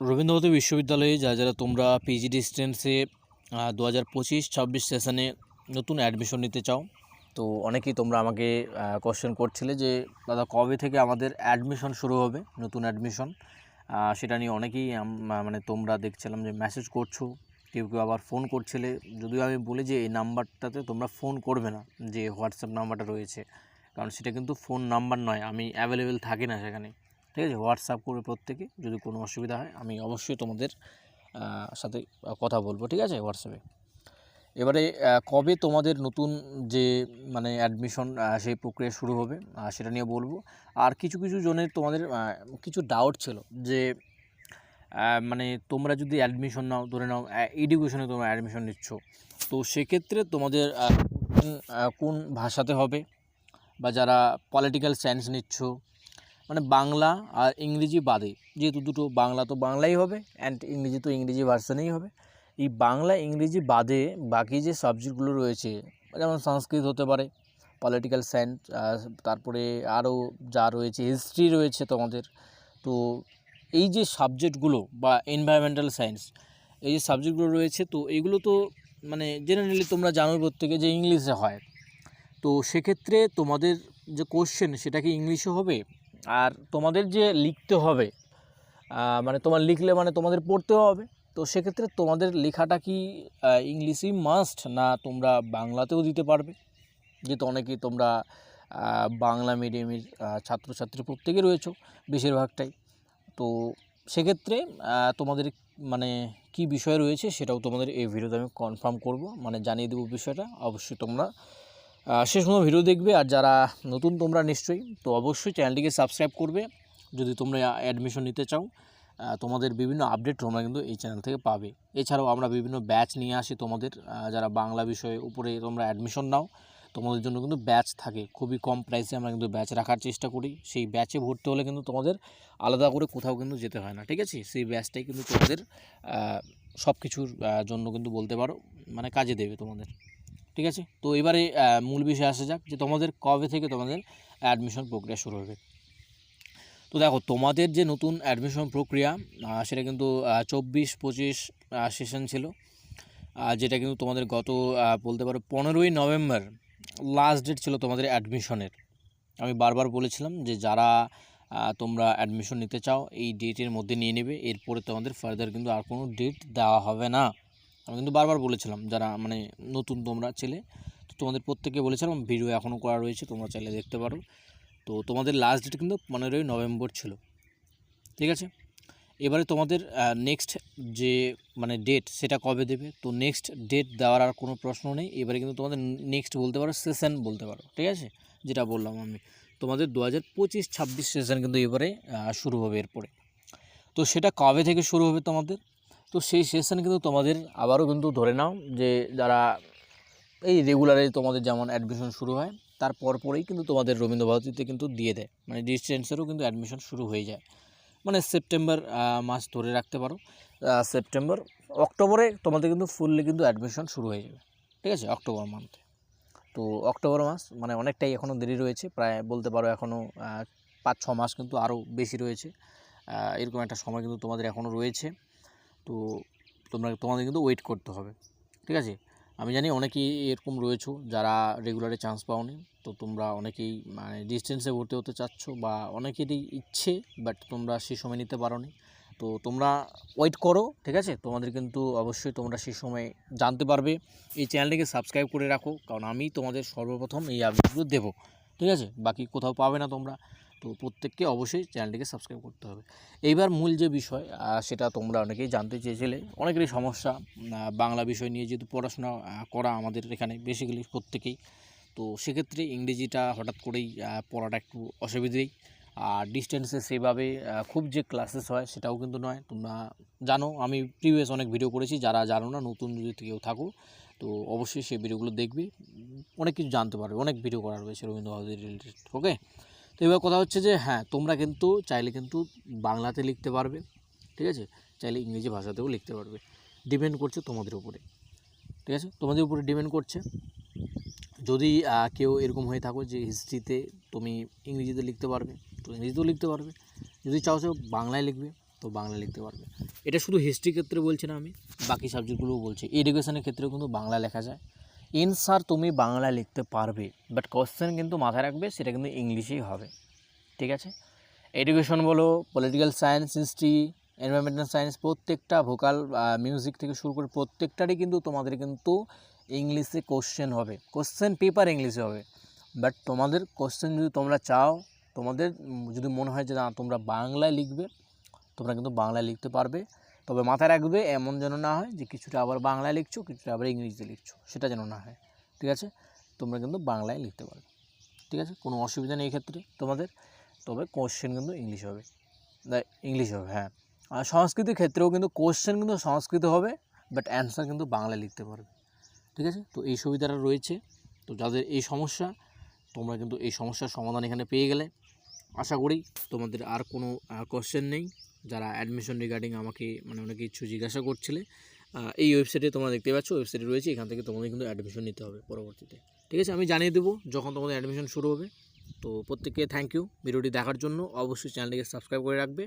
রবীন্দ্রভারতী বিশ্ববিদ্যালয়ে যারা যারা তোমরা পিজি ডিস্টেন্সে দু হাজার পঁচিশ, ছাব্বিশ সেশনে নতুন অ্যাডমিশন নিতে চাও, তো অনেকেই তোমরা আমাকে কোশ্চেন করছিলে যে, দাদা, কবে থেকে আমাদের অ্যাডমিশন শুরু হবে, নতুন অ্যাডমিশন সেটা নিয়ে অনেকেই মানে তোমরা দেখছিলাম যে মেসেজ করছ, কেউ কেউ আবার ফোন করছিলে। যদিও আমি বলি যে, এই নাম্বারটাতে তোমরা ফোন করবে না, যে হোয়াটসঅ্যাপ নাম্বারটা রয়েছে, কারণ সেটা কিন্তু ফোন নাম্বার নয়, আমি অ্যাভেলেবেল থাকি না সেখানে। ঠিক আছে? হোয়াটসঅ্যাপ করবে প্রত্যেকে যদি কোনো অসুবিধা হয়, আমি অবশ্যই তোমাদের সাথে কথা বলব, ঠিক আছে? হোয়াটসঅ্যাপে এবারে কবে তোমাদের নতুন যে মানে অ্যাডমিশন সেই প্রক্রিয়া শুরু হবে সেটা নিয়ে বলব। আর কিছু কিছু জনের তোমাদের কিছু ডাউট ছিল যে মানে তোমরা যদি অ্যাডমিশন নাও, ধরে নাও এডুকেশনে তোমরা অ্যাডমিশন নিচ্ছ, তো সেক্ষেত্রে তোমাদের কোন ভাষাতে হবে? বা যারা পলিটিক্যাল সায়েন্স নিচ্ছ মানে বাংলা আর ইংরেজি বাদে, যেহেতু দুটো বাংলা তো বাংলাই হবে অ্যান্ড ইংরেজি তো ইংরেজি ভার্সানেই হবে। এই বাংলা, ইংরেজি বাদে বাকি যে সাবজেক্টগুলো রয়েছে, যেমন সংস্কৃত হতে পারে পলিটিক্যাল সায়েন্স তারপরে আরও যা রয়েছে হিস্ট্রি রয়েছে তোমাদের। তো এই যে সাবজেক্টগুলো বা এনভায়রনমেন্টাল সায়েন্স এই যে সাবজেক্টগুলো রয়েছে, তো এগুলো তো মানে জেনারেলি তোমরা জানো প্রত্যেকে যে ইংলিশে হয়। তো সেক্ষেত্রে তোমাদের যে কোশ্চেন সেটা কি ইংলিশে হবে? আর তোমাদের যে লিখতে হবে মানে তোমার লিখলে মানে তোমাদের পড়তেও হবে, তো সেক্ষেত্রে তোমাদের লেখাটা কি ইংলিশই মাস্ট না তোমরা বাংলাতেও দিতে পারবে? যেহেতু অনেকেই তোমরা বাংলা মিডিয়ামের ছাত্রছাত্রী প্রত্যেকে রয়েছো বেশিরভাগটাই। তো সেক্ষেত্রে তোমাদের মানে কি বিষয় রয়েছে সেটাও তোমাদের এই ভিডিওতে আমি কনফার্ম করব। মানে জানিয়ে দেবো বিষয়টা। অবশ্যই তোমরা শেষ পর্যন্ত ভিডিও দেখবে আর যারা নতুন তোমরা নিশ্চয়ই, তো অবশ্যই চ্যানেলটিকে সাবস্ক্রাইব করবে। যদি তোমরা অ্যাডমিশন নিতে চাও তোমাদের বিভিন্ন আপডেট তোমরা কিন্তু এই চ্যানেল থেকে পাবে। এছাড়াও আমরা বিভিন্ন ব্যাচ নিয়ে আসি তোমাদের যারা বাংলা বিষয়ে উপরে তোমরা অ্যাডমিশন নাও, তোমাদের জন্য কিন্তু ব্যাচ থাকে। খুবই কম প্রাইসে আমরা কিন্তু ব্যাচ রাখার চেষ্টা করি। সেই ব্যাচে ভর্তি হলে কিন্তু তোমাদের আলাদা করে কোথাও কিন্তু যেতে হয় না, ঠিক আছে? সেই ব্যাচটাই কিন্তু তোমাদের সব কিছুর জন্য কিন্তু বলতে পারো মানে কাজে দেবে তোমাদের। ঠিক আছে? তো এবারে মূল বিষয়ে আসা যাক যে তোমাদের কবে থেকে তোমাদের অ্যাডমিশন প্রক্রিয়া শুরু হবে। তো দেখো, তোমাদের যে নতুন অ্যাডমিশন প্রক্রিয়া সেটা কিন্তু চব্বিশ পঁচিশ সেশন ছিল। যেটা কিন্তু তোমাদের গত বলতে পারো পনেরোই নভেম্বর লাস্ট ডেট ছিল তোমাদের অ্যাডমিশনের আমি বারবার বলেছিলাম যে যারা তোমরা অ্যাডমিশন নিতে চাও, এই ডেটের মধ্যে নিয়ে নেবে। এরপরে তোমাদের ফার্দার কিন্তু আর কোনো ডেট দেওয়া হবে না। আমি কিন্তু বারবার বলেছিলাম, যারা মানে নতুন তোমরা ছেলে, তো তোমাদের প্রত্যেকে বলেছিলাম ভিডিও এখনও করা রয়েছে, তোমরা চাইলে দেখতে পারো। তো তোমাদের লাস্ট ডেট কিন্তু পনেরোই নভেম্বর ছিল। ঠিক আছে? এবারে তোমাদের নেক্সট যে মানে ডেট সেটা কবে দেবে? তো নেক্সট ডেট দেওয়ার আর কোনো প্রশ্ন নেই। এবারে কিন্তু তোমাদের নেক্সট বলতে পারো সেশন বলতে পারো। ঠিক আছে? যেটা বললাম আমি। তোমাদের দু হাজার পঁচিশ ছাব্বিশ সেশন কিন্তু এবারে শুরু হবে এরপরে। তো সেটা কবে থেকে শুরু হবে তোমাদের? তো সেই সেশন কিন্তু তোমাদের আবারও কিন্তু ধরে নাও যে যারা এই রেগুলারে তোমাদের যেমন অ্যাডমিশন শুরু হয়, তার পরপরেই কিন্তু তোমাদের রবীন্দ্রভারতীতে কিন্তু দিয়ে দেয়। মানে ডিস্টেন্সেরও কিন্তু অ্যাডমিশন শুরু হয়ে যায়। মানে সেপ্টেম্বর মাস ধরে রাখতে পারো। সেপ্টেম্বর অক্টোবরে তোমাদের কিন্তু ফুললি কিন্তু অ্যাডমিশন শুরু হয়ে যাবে। ঠিক আছে? অক্টোবর মান্থে তো অক্টোবর মাস মানে অনেকটাই এখনও দেরি রয়েছে। প্রায় বলতে পারো এখনও পাঁচ ছ মাস কিন্তু আরও বেশি রয়েছে। এরকম একটা সময় কিন্তু তোমাদের এখনও রয়েছে। তো তোমরা, তোমাদের কিন্তু ওয়েট করতে হবে, ঠিক আছে? আমি জানি অনেকেই এরকম রয়েছো যারা রেগুলারে চান্স পাওনি, তো তোমরা অনেকেই মানে ডিস্টেন্সে ভর্তি হতে চাচ্ছ বা অনেকেরই ইচ্ছে বাট তোমরা সেই সময় নিতে পারোনি। তো তোমরা ওয়েট করো, ঠিক আছে? তোমাদের কিন্তু অবশ্যই তোমরা সেই সময় জানতে পারবে। এই চ্যানেলটিকে সাবস্ক্রাইব করে রাখো, কারণ আমি তোমাদের সর্বপ্রথম এই আপডেটগুলো দেবো, ঠিক আছে? বাকি কোথাও পাবে না তোমরা। তো প্রত্যেককে অবশ্যই চ্যানেলটিকে সাবস্ক্রাইব করতে হবে। এইবার মূল যে বিষয় সেটা তোমরা অনেকেই জানতে চেয়েছিলে, অনেকেরই সমস্যা বাংলা বিষয় নিয়ে যেহেতু পড়াশোনা করা আমাদের এখানে বেসিক্যালি প্রত্যেকেই। তো সেক্ষেত্রে ইংরেজিটা হঠাৎ করেই পড়াটা একটু অসুবিধেই। আর ডিস্টেন্সে সেভাবে খুব যে ক্লাসেস হয় সেটাও কিন্তু নয়। তোমরা জানো, আমি প্রিভিয়াস অনেক ভিডিও করেছি, যারা জানো না, নতুন যদি কেউ থাকো, তো অবশ্যই সেই ভিডিওগুলো দেখবে। অনেক কিছু জানতে পারবে, অনেক ভিডিও করা রয়েছে রবীন্দ্রভারতী রিলেটেড ওকে তো এবার কথা হচ্ছে যে হ্যাঁ তোমরা কিন্তু চাইলে কিন্তু বাংলাতে লিখতে পারবে, ঠিক আছে? চাইলে ইংরেজি ভাষাতেও লিখতে পারবে। ডিপেন্ড করছে তোমাদের উপরে, ঠিক আছে? তোমাদের উপরে ডিপেন্ড করছে। যদি কেউ এরকম হয়ে থাকো যে হিস্ট্রিতে তুমি ইংরেজিতে লিখতে পারবে, তো ইংরেজিতেও লিখতে পারবে। যদি চাও সে বাংলায় লিখবে, তো বাংলা লিখতে পারবে। এটা শুধু হিস্ট্রি ক্ষেত্রে বলছি না আমি, বাকি সাবজেক্টগুলোও বলছি। এডুকেশনের ক্ষেত্রেও কিন্তু বাংলা লেখা যায়। এনসার তুমি বাংলা লিখতে পারবে বাট কোশ্চেন কিন্তু মাথায় রাখবে, সেটা কিন্তু ইংলিশেই হবে, ঠিক আছে? এডুকেশন বলো political science history environmental science প্রত্যেকটা ভোকাল মিউজিক থেকে শুরু করে প্রত্যেকটারই কিন্তু তোমাদের কিন্তু ইংলিশে কোশ্চেন হবে কোশ্চেন পেপার ইংলিশে হবে বাট তোমাদের কোশ্চেন যদি তোমরা চাও, তোমাদের যদি মনে হয় যে না, তোমরা বাংলায় লিখবে, তোমরা কিন্তু বাংলায় লিখতে পারবে তবে মাথায় রাখবে এমন যেন না হয় যে কিছুটা আবার বাংলায় লিখছো, কিছুটা আবার ইংরেজিতে লিখছো, সেটা যেন না হয়, ঠিক আছে? তোমরা কিন্তু বাংলায় লিখতে পারবে, ঠিক আছে? কোনো অসুবিধা নেই এক্ষেত্রে তোমাদের, তবে কোশ্চেন কিন্তু ইংলিশ হবে ইংলিশ হবে হ্যাঁ। আর সংস্কৃতির ক্ষেত্রেও কিন্তু কোশ্চেন কিন্তু সংস্কৃত হবে বাট অ্যান্সার কিন্তু বাংলায় লিখতে পারবে, ঠিক আছে? তো এই সুবিধাটা রয়েছে, তো যাদের এই সমস্যা, তোমরা কিন্তু এই সমস্যার সমাধান এখানে পেয়ে গেলে, আশা করি তোমাদের আর কোনো কোশ্চেন নেই। যারা অ্যাডমিশন রিগার্ডিং আমাকে মানে অনেক কিছু জিজ্ঞাসা করছিলে এই ওয়েবসাইটে তোমরা দেখতে পাচ্ছ ওয়েবসাইটে রয়েছে, এখান থেকে তোমাদের কিন্তু অ্যাডমিশন নিতে হবে পরবর্তীতে। ঠিক আছে? আমি জানিয়ে দেবো যখন তোমাদের অ্যাডমিশন শুরু হবে। তো প্রত্যেককে থ্যাংক ইউ ভিডিওটি দেখার জন্য। অবশ্যই চ্যানেলটিকে সাবস্ক্রাইব করে রাখবে।